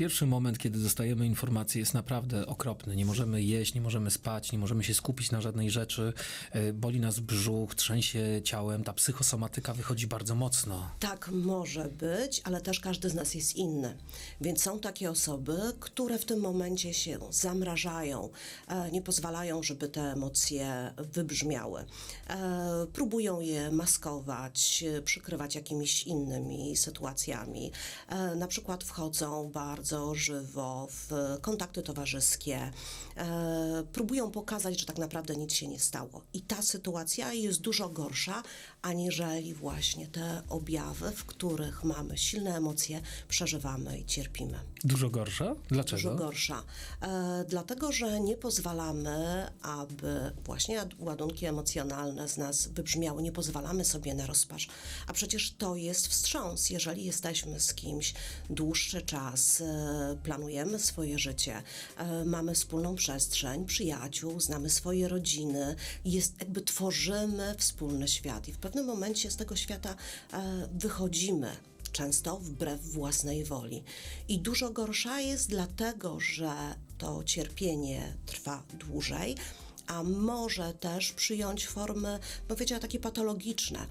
Pierwszy moment, kiedy dostajemy informację, jest naprawdę okropny. Nie możemy jeść, nie możemy spać, nie możemy się skupić na żadnej rzeczy. E, Boli nas brzuch, trzęsie ciałem. Ta psychosomatyka wychodzi bardzo mocno. Tak może być, ale też każdy z nas jest inny. Więc są takie osoby, które w tym momencie się zamrażają, e, nie pozwalają, żeby te emocje wybrzmiały. E, próbują je maskować, przykrywać jakimiś innymi sytuacjami. Na przykład wchodzą bardzo żywo w kontakty towarzyskie, e, próbują pokazać, że tak naprawdę nic się nie stało. I ta sytuacja jest dużo gorsza, aniżeli właśnie te objawy, w których mamy silne emocje, przeżywamy i cierpimy. Dużo gorsza? Dlaczego? Dużo gorsza. E, dlatego, że nie pozwalamy, aby właśnie ad- ładunki emocjonalne z nas wybrzmiały, nie pozwalamy sobie na rozpacz. A przecież to jest wstrząs. Jeżeli jesteśmy z kimś dłuższy czas, e, planujemy swoje życie, e, mamy wspólną przestrzeń, przyjaciół, znamy swoje rodziny, jest, jakby tworzymy wspólny świat i w pewnym momencie z tego świata e, wychodzimy często wbrew własnej woli. I dużo gorsza jest dlatego, że to cierpienie trwa dłużej, a może też przyjąć formy, powiedziała takie patologiczne.